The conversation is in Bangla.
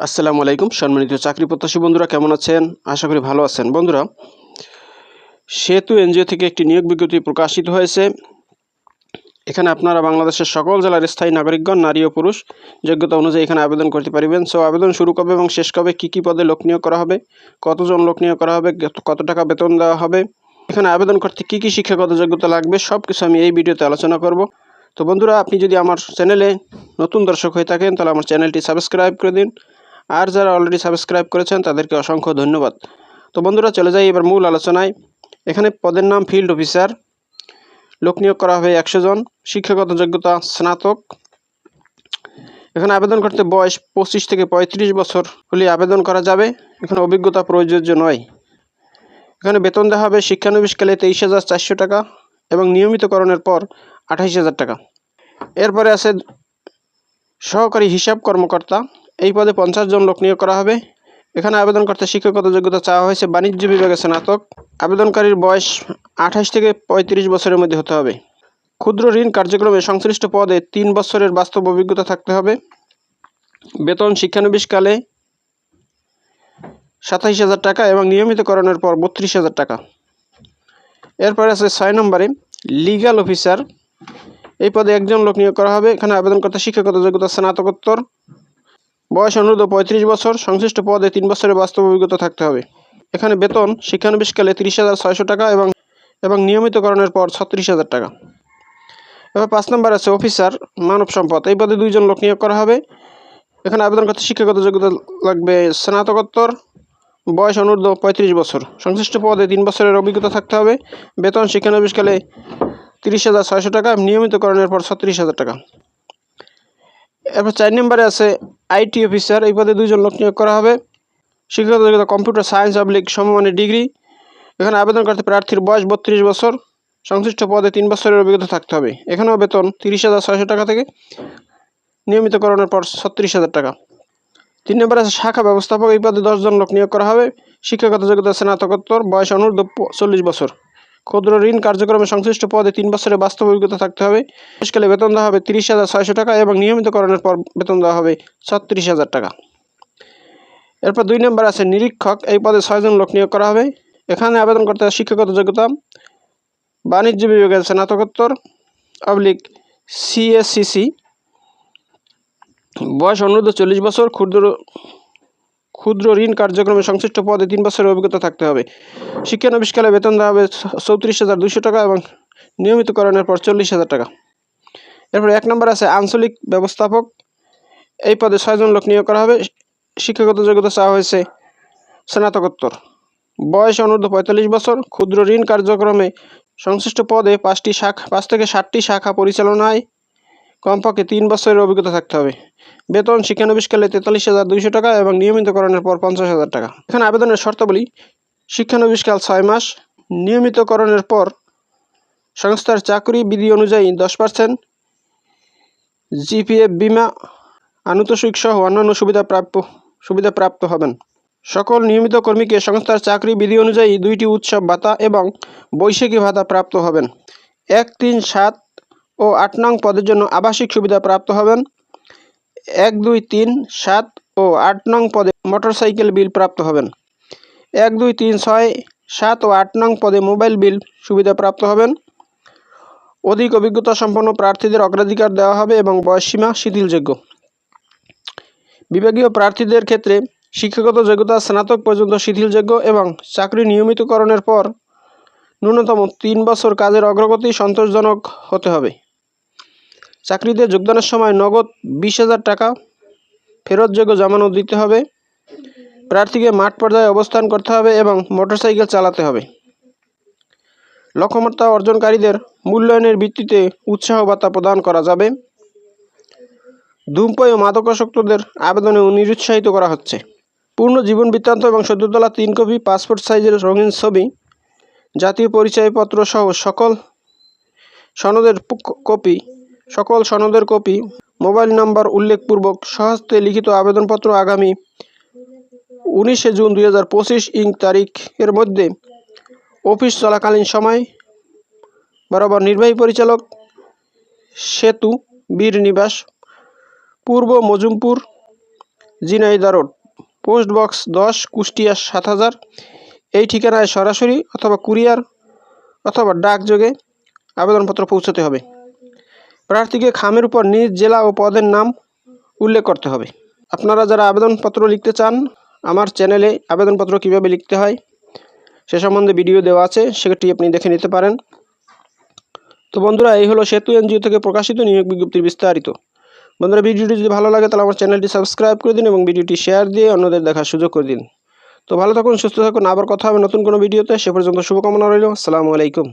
আসসালামু আলাইকুম। সম্মানিত চাকরি প্রত্যাশী বন্ধুরা, কেমন আছেন? আশা করি ভালো আছেন। বন্ধুরা, সেতু এনজিও থেকে একটি নিয়োগ বিজ্ঞপ্তি প্রকাশিত হয়েছে। এখানে আপনারা বাংলাদেশের সকল জেলার স্থায়ী নাগরিকগণ, নারী ও পুরুষ, যোগ্যতা অনুযায়ী এখানে আবেদন করতে পারবেন। সো, আবেদন শুরু কবে এবং শেষ কবে, কী কী পদে লোক নিয়োগ করা হবে, কতজন লোক নিয়োগ করা হবে, কত- টাকা বেতন দেওয়া হবে, এখানে আবেদন করতে কী কী শিক্ষাগত যোগ্যতা লাগবে সব কিছু আমি এই ভিডিওতে আলোচনা করব। তো বন্ধুরা, আপনি যদি আমার চ্যানেলে নতুন দর্শক হয়ে থাকেন, তাহলে আমার চ্যানেলটি সাবস্ক্রাইব করে দিন। আর যারা অলরেডি সাবস্ক্রাইব করেছেন, তাদেরকে অসংখ্য ধন্যবাদ। তো বন্ধুরা, চলে যাই এবার মূল আলোচনায়। এখানে পদের নাম ফিল্ড অফিসার লোক নিয়োগ করা হবে একশো জন। শিক্ষাগত যোগ্যতা স্নাতক। এখানে আবেদন করতে বয়স পঁচিশ থেকে পঁয়ত্রিশ বছর হলে আবেদন করা যাবে। এখানে অভিজ্ঞতা প্রযোজ্য নয়। এখানে বেতন দেওয়া হবে শিক্ষানবিশকালে তেইশ হাজার চারশো টাকা এবং নিয়মিতকরণের পর আঠাইশ হাজার টাকা। এরপরে আছে সহকারী হিসাব কর্মকর্তা। এই পদে পঞ্চাশ জন লোক নিয়োগ করা হবে। এখানে আবেদন করতে শিক্ষাগত যোগ্যতা চাওয়া হয়েছে বাণিজ্য বিভাগে স্নাতক। আবেদনকারীর বয়স আঠাশ থেকে পঁয়ত্রিশ বছরের মধ্যে হতে হবে। ক্ষুদ্র ঋণ কার্যক্রমে সংশ্লিষ্ট পদে তিন বছরের বাস্তব অভিজ্ঞতা থাকতে হবে। বেতন শিক্ষানবিশকালে সাতাইশ হাজার টাকা এবং নিয়মিতকরণের পর বত্রিশ হাজার টাকা। এরপর আছে ছয় নম্বরে লিগ্যাল অফিসার। এই পদে একজন লোক নিয়োগ করা হবে। এখানে আবেদন করতে শিক্ষাগত যোগ্যতা স্নাতকোত্তর। বয়স অনুরোধ পঁয়ত্রিশ বছর, সংশ্লিষ্ট পদে তিন বছরের বাস্তব অভিজ্ঞতা থাকতে হবে। এখানে বেতন, শিক্ষানবিশকালে তিরিশ হাজার ছয়শো টাকা এবং এবং নিয়মিতকরণের পর ছত্রিশ হাজার টাকা। এবার পাঁচ নম্বর আছে অফিসার, মানব সম্পদ। এই পদে দুইজন লোক নিয়োগ করা হবে। এখানে আবেদন করতে শিক্ষাগত যোগ্যতা লাগবে স্নাতকোত্তর, বয়স অনুর্ধ পঁয়ত্রিশ বছর। সংশ্লিষ্ট পদে তিন বছরের অভিজ্ঞতা থাকতে হবে। বেতন, শিক্ষানবিশকালে তিরিশ হাজার ছয়শো টাকা নিয়মিতকরণের পর ছত্রিশ হাজার টাকা। এরপর চার নম্বরে আছে আইটি অফিসার, এই পদে দুজন লোক নিয়োগ করা হবে। শিক্ষাগত যোগ্যতা, কম্পিউটার সায়েন্স, পাবলিক সমমানের ডিগ্রি। এখানে আবেদন করতে প্রার্থীর বয়স বত্রিশ বছর। সংশ্লিষ্ট পদে তিন বছরের অভিজ্ঞতা থাকতে হবে। এখানেও বেতন তিরিশ হাজার ছয়শো টাকা থেকে নিয়মিতকরণের পর ছত্রিশ হাজার টাকা। তিন নম্বর আছে শাখা ব্যবস্থাপক। এই পদে দশজন লোক নিয়োগ করা হবে। শিক্ষাগত যোগ্যতা, স্নাতকোত্তর, বয়স অনূর্ধ্ব চল্লিশ বছর। ক্ষুদ্র ঋণ কার্যক্রমে সংশ্লিষ্ট পদে তিন বছরের বাস্তব অভিজ্ঞতা থাকতে হবে। শেষকালে বেতন দেওয়া হবে তিরিশ হাজার ছয়শো টাকা এবং নিয়মিতকরণের পর বেতন দেওয়া হবে ছত্রিশ হাজার টাকা। এরপর দুই নম্বর আছে নিরীক্ষক। এই পদে ছয়জন লোক নিয়োগ করা হবে। এখানে আবেদন করতে হবে শিক্ষাগত যোগ্যতা, বাণিজ্য বিভাগের স্নাতকোত্তর অবলিক সিএসসিসি, বয়স অনূর্ধ্ব চল্লিশ বছর, ক্ষুদ্র ক্ষুদ্র ঋণ কার্যক্রমে সংশ্লিষ্ট পদে তিন বছরের অভিজ্ঞতা থাকতে হবে। শিক্ষানবিশকালে বেতন দেওয়া হবে চৌত্রিশ হাজার দুশো টাকা এবং নিয়মিতকরণের পর চল্লিশ হাজার টাকা। এরপর এক নম্বর আছে আঞ্চলিক ব্যবস্থাপক। এই পদে ছয়জন লোক নিয়োগ করা হবে। শিক্ষাগত যোগ্যতা চাওয়া হয়েছে স্নাতকোত্তর। বয়স অনূর্ধ্ব পঁয়তাল্লিশ বছর। ক্ষুদ্র ঋণ কার্যক্রমে সংশ্লিষ্ট পদে পাঁচটি শাখা, পাঁচ থেকে ষাটটি শাখা পরিচালনায় কমপক্ষে তিন বছরের অভিজ্ঞতা থাকতে হবে। বেতন শিক্ষানবিশকালে তেতাল্লিশ হাজার দুইশো টাকা এবং নিয়মিতকরণের পর পঞ্চাশ হাজার টাকা। এখানে আবেদনের শর্তাবলী শিক্ষানবিশকাল ছয় মাস, নিয়মিতকরণের পর সংস্থার চাকরি বিধি অনুযায়ী দশ পার্সেন্ট জিপিএফ বিমা, আনুতোষিক সহ অন্যান্য সুবিধা প্রাপ্য, সুবিধা প্রাপ্ত হবেন। সকল নিয়মিত কর্মীকে সংস্থার চাকরি বিধি অনুযায়ী দুইটি উৎসব ভাতা এবং বৈশাখী ভাতা প্রাপ্ত হবেন। এক, তিন, সাত ও আট নং পদের জন্য আবাসিক সুবিধা প্রাপ্ত হবেন। এক, দুই, তিন, সাত ও আট নং পদে মোটরসাইকেল বিল প্রাপ্ত হবেন। এক, দুই, তিন, ছয়, সাত ও আট নং পদে মোবাইল বিল সুবিধা প্রাপ্ত হবেন। অধিক অভিজ্ঞতা সম্পন্ন প্রার্থীদের অগ্রাধিকার দেওয়া হবে এবং বয়সসীমা শিথিলযোগ্য। বিভাগীয় প্রার্থীদের ক্ষেত্রে শিক্ষাগত যোগ্যতা স্নাতক পর্যন্ত শিথিলযোগ্য এবং চাকরি নিয়মিতকরণের পর ন্যূনতম তিন বছর কাজের অগ্রগতি সন্তোষজনক হতে হবে। চাকরিতে যোগদানের সময় নগদ বিশ হাজার টাকা ফেরতযোগ্য জামানত দিতে হবে। প্রার্থীকে মাঠ পর্যায়ে অবস্থান করতে হবে এবং মোটরসাইকেল চালাতে হবে। লক্ষ্যমাত্রা অর্জনকারীদের মূল্যায়নের ভিত্তিতে উৎসাহ ভাতা প্রদান করা যাবে। ধূমপাই ও মাদকাসক্তদের আবেদনে নিরুৎসাহিত করা হচ্ছে। পূর্ণ জীবন বৃত্তান্ত এবং সদ্যতলা তিন কপি পাসপোর্ট সাইজের রঙিন ছবি, জাতীয় পরিচয়পত্র সহ সকল সনদের কপি সকল সনদের কপি, মোবাইল নাম্বার উল্লেখপূর্বক সহস্তে লিখিত আবেদনপত্র আগামী উনিশে জুন দুই হাজার পঁচিশ ইং তারিখের মধ্যে অফিস চলাকালীন সময়, বরাবর নির্বাহী পরিচালক সেতু, বীর নিবাস, পূর্ব Majumpur Jhenaida road, post box দশ, কুষ্টিয়া সাত হাজার। এই ঠিকানায় সরাসরি অথবা কুরিয়ার অথবা ডাকযোগে আবেদনপত্র পৌঁছাতে হবে। প্রার্থীকে খামের উপর নিজ জেলা ও পদের নাম উল্লেখ করতে হবে। আপনারা যারা আবেদনপত্র লিখতে চান, আমার চ্যানেলে আবেদনপত্র কীভাবে লিখতে হয়, সে সম্বন্ধে ভিডিও দেওয়া আছে, সেটি আপনি দেখে নিতে পারেন। তো বন্ধুরা, এই হলো সেতু এনজিও থেকে প্রকাশিত নিয়োগ বিজ্ঞপ্তির বিস্তারিত। বন্ধুরা, ভিডিওটি যদি ভালো লাগে, তাহলে আমার চ্যানেলটি সাবস্ক্রাইব করে দিন এবং ভিডিওটি শেয়ার দিয়ে অন্যদের দেখার সুযোগ করে দিন। তো ভালো থাকুন, সুস্থ থাকুন, আবার কথা হবে নতুন কোনো ভিডিওতে। সে পর্যন্ত শুভকামনা রইল, আসসালামু আলাইকুম।